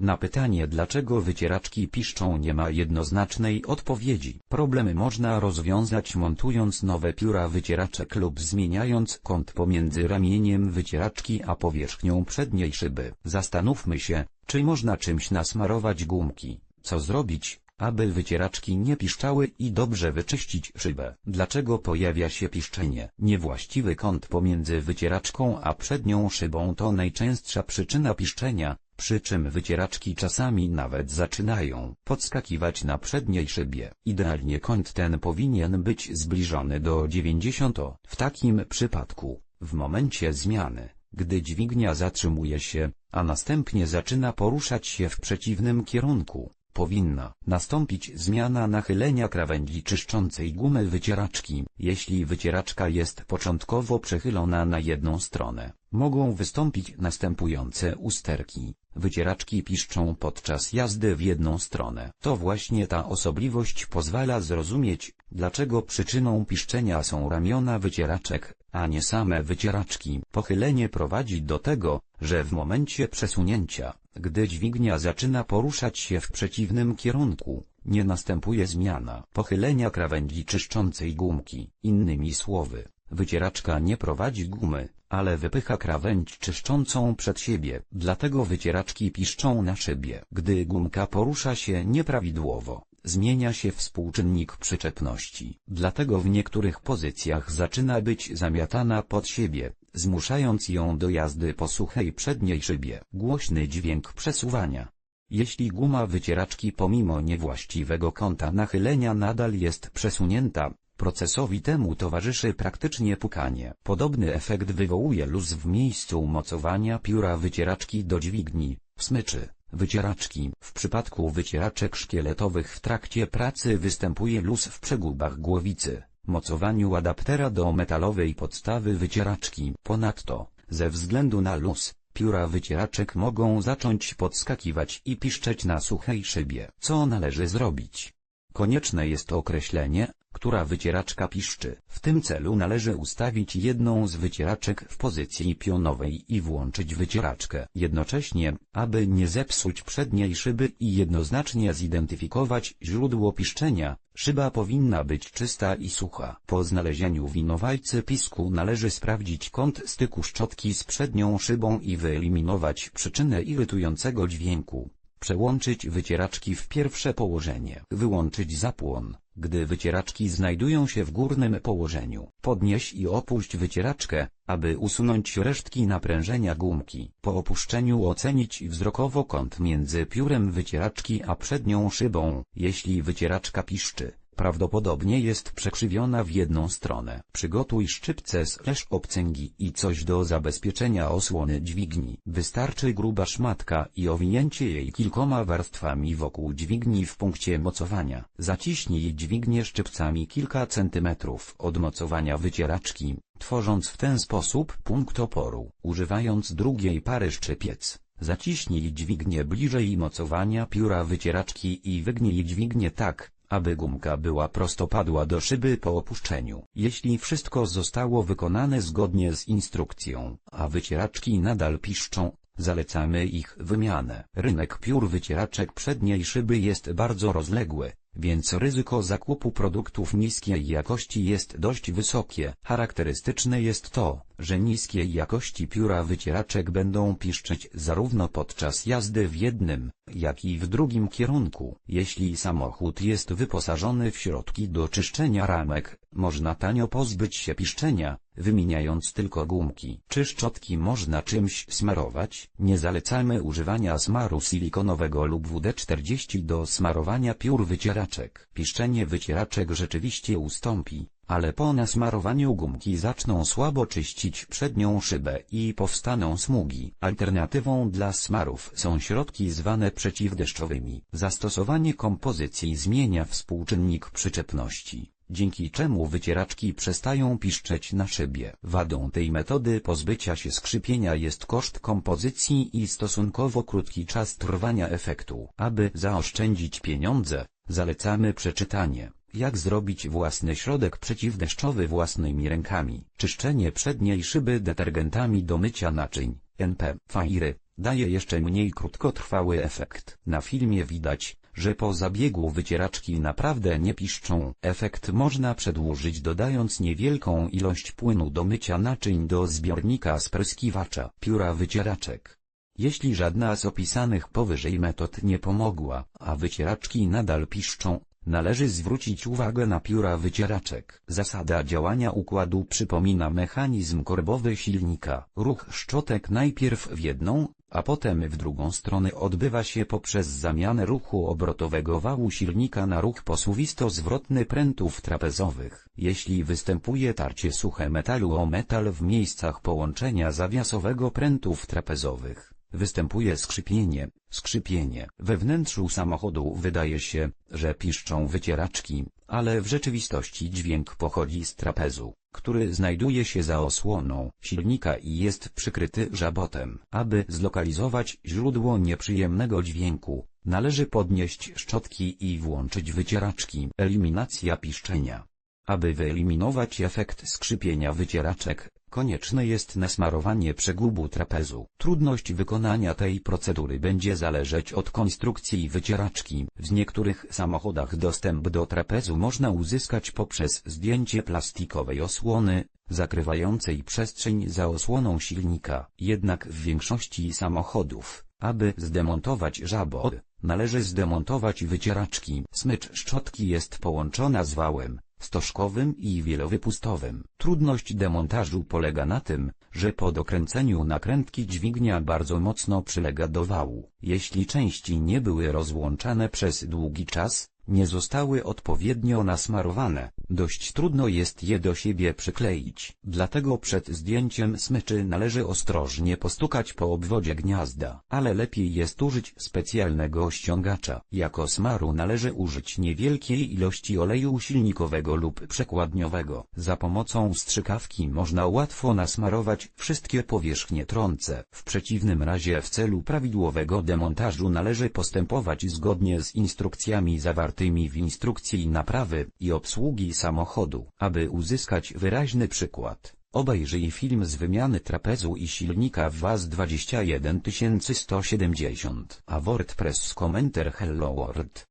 Na pytanie dlaczego wycieraczki piszczą nie ma jednoznacznej odpowiedzi. Problemy można rozwiązać montując nowe pióra wycieraczek lub zmieniając kąt pomiędzy ramieniem wycieraczki a powierzchnią przedniej szyby. Zastanówmy się, czy można czymś nasmarować gumki. Co zrobić, aby wycieraczki nie piszczały i dobrze wyczyścić szybę. Dlaczego pojawia się piszczenie? Niewłaściwy kąt pomiędzy wycieraczką a przednią szybą to najczęstsza przyczyna piszczenia, przy czym wycieraczki czasami nawet zaczynają podskakiwać na przedniej szybie. Idealnie kąt ten powinien być zbliżony do 90. W takim przypadku, w momencie zmiany, gdy dźwignia zatrzymuje się, a następnie zaczyna poruszać się w przeciwnym kierunku, powinna nastąpić zmiana nachylenia krawędzi czyszczącej gumy wycieraczki. Jeśli wycieraczka jest początkowo przechylona na jedną stronę, mogą wystąpić następujące usterki. Wycieraczki piszczą podczas jazdy w jedną stronę. To właśnie ta osobliwość pozwala zrozumieć, dlaczego przyczyną piszczenia są ramiona wycieraczek, a nie same wycieraczki. Pochylenie prowadzi do tego, że w momencie przesunięcia, gdy dźwignia zaczyna poruszać się w przeciwnym kierunku, nie następuje zmiana pochylenia krawędzi czyszczącej gumki. Innymi słowy, wycieraczka nie prowadzi gumy, ale wypycha krawędź czyszczącą przed siebie. Dlatego wycieraczki piszczą na szybie. Gdy gumka porusza się nieprawidłowo, zmienia się współczynnik przyczepności. Dlatego w niektórych pozycjach zaczyna być zamiatana pod siebie, zmuszając ją do jazdy po suchej przedniej szybie. Głośny dźwięk przesuwania. Jeśli guma wycieraczki pomimo niewłaściwego kąta nachylenia nadal jest przesunięta, procesowi temu towarzyszy praktycznie pukanie. Podobny efekt wywołuje luz w miejscu umocowania pióra wycieraczki do dźwigni, smyczy, wycieraczki. W przypadku wycieraczek szkieletowych w trakcie pracy występuje luz w przegubach głowicy, mocowaniu adaptera do metalowej podstawy wycieraczki. Ponadto, ze względu na luz, pióra wycieraczek mogą zacząć podskakiwać i piszczeć na suchej szybie. Co należy zrobić? Konieczne jest określenie, która wycieraczka piszczy. W tym celu należy ustawić jedną z wycieraczek w pozycji pionowej i włączyć wycieraczkę. Jednocześnie, aby nie zepsuć przedniej szyby i jednoznacznie zidentyfikować źródło piszczenia, szyba powinna być czysta i sucha. Po znalezieniu winowajcy pisku należy sprawdzić kąt styku szczotki z przednią szybą i wyeliminować przyczynę irytującego dźwięku. Przełączyć wycieraczki w pierwsze położenie. Wyłączyć zapłon, gdy wycieraczki znajdują się w górnym położeniu. Podnieś i opuść wycieraczkę, aby usunąć resztki naprężenia gumki. Po opuszczeniu ocenić wzrokowo kąt między piórem wycieraczki a przednią szybą. Jeśli wycieraczka piszczy, prawdopodobnie jest przekrzywiona w jedną stronę. Przygotuj szczypce slash obcęgi i coś do zabezpieczenia osłony dźwigni. Wystarczy gruba szmatka i owinięcie jej kilkoma warstwami wokół dźwigni w punkcie mocowania. Zaciśnij dźwignię szczypcami kilka centymetrów od mocowania wycieraczki, tworząc w ten sposób punkt oporu. Używając drugiej pary szczypiec, zaciśnij dźwignię bliżej mocowania pióra wycieraczki i wygnij dźwignię tak, aby gumka była prostopadła do szyby po opuszczeniu. Jeśli wszystko zostało wykonane zgodnie z instrukcją, a wycieraczki nadal piszczą, zalecamy ich wymianę. Rynek piór wycieraczek przedniej szyby jest bardzo rozległy, więc ryzyko zakupu produktów niskiej jakości jest dość wysokie. Charakterystyczne jest to, że niskiej jakości pióra wycieraczek będą piszczeć zarówno podczas jazdy w jednym, jak i w drugim kierunku. Jeśli samochód jest wyposażony w środki do czyszczenia ramek, można tanio pozbyć się piszczenia, wymieniając tylko gumki. Czy szczotki można czymś smarować? Nie zalecamy używania smaru silikonowego lub WD-40 do smarowania piór wycieraczek. Piszczenie wycieraczek rzeczywiście ustąpi, ale po nasmarowaniu gumki zaczną słabo czyścić przednią szybę i powstaną smugi. Alternatywą dla smarów są środki zwane przeciwdeszczowymi. Zastosowanie kompozycji zmienia współczynnik przyczepności. dzięki czemu wycieraczki przestają piszczeć na szybie. Wadą tej metody pozbycia się skrzypienia jest koszt kompozycji i stosunkowo krótki czas trwania efektu. Aby zaoszczędzić pieniądze, zalecamy przeczytanie. Jak zrobić własny środek przeciwdeszczowy własnymi rękami. Czyszczenie przedniej szyby detergentami do mycia naczyń, NP, Fairy, daje jeszcze mniej krótkotrwały efekt. Na filmie widać, że po zabiegu wycieraczki naprawdę nie piszczą. Efekt można przedłużyć dodając niewielką ilość płynu do mycia naczyń do zbiornika spryskiwacza. Pióra wycieraczek. Jeśli żadna z opisanych powyżej metod nie pomogła, a wycieraczki nadal piszczą, należy zwrócić uwagę na pióra wycieraczek. Zasada działania układu przypomina mechanizm korbowy silnika. Ruch szczotek najpierw w jedną, a potem w drugą stronę odbywa się poprzez zamianę ruchu obrotowego wału silnika na ruch posuwisto-zwrotny prętów trapezowych. Jeśli występuje tarcie suche metalu o metal w miejscach połączenia zawiasowego prętów trapezowych, występuje skrzypienie. Skrzypienie. We wnętrzu samochodu wydaje się, że piszczą wycieraczki, ale w rzeczywistości dźwięk pochodzi z trapezu, który znajduje się za osłoną silnika i jest przykryty żabotem. Aby zlokalizować źródło nieprzyjemnego dźwięku, należy podnieść szczotki i włączyć wycieraczki. Eliminacja piszczenia. Aby wyeliminować efekt skrzypienia wycieraczek, konieczne jest nasmarowanie przegubu trapezu. Trudność wykonania tej procedury będzie zależeć od konstrukcji wycieraczki. W niektórych samochodach dostęp do trapezu można uzyskać poprzez zdjęcie plastikowej osłony, zakrywającej przestrzeń za osłoną silnika. Jednak w większości samochodów, aby zdemontować żabot, należy zdemontować wycieraczki. Smycz szczotki jest połączona z wałem stożkowym i wielowypustowym. Trudność demontażu polega na tym, że po dokręceniu nakrętki dźwignia bardzo mocno przylega do wału. Jeśli części nie były rozłączane przez długi czas, nie zostały odpowiednio nasmarowane, dość trudno jest je do siebie przykleić. Dlatego przed zdjęciem smyczy należy ostrożnie postukać po obwodzie gniazda, ale lepiej jest użyć specjalnego ściągacza. Jako smaru należy użyć niewielkiej ilości oleju silnikowego lub przekładniowego. Za pomocą strzykawki można łatwo nasmarować wszystkie powierzchnie trące. W przeciwnym razie w celu prawidłowego demontażu należy postępować zgodnie z instrukcjami zawartymi w instrukcji naprawy i obsługi samochodu. Aby uzyskać wyraźny przykład, obejrzyj film z wymiany trapezu i silnika w WAZ 21170, a WordPress komentar Hello World.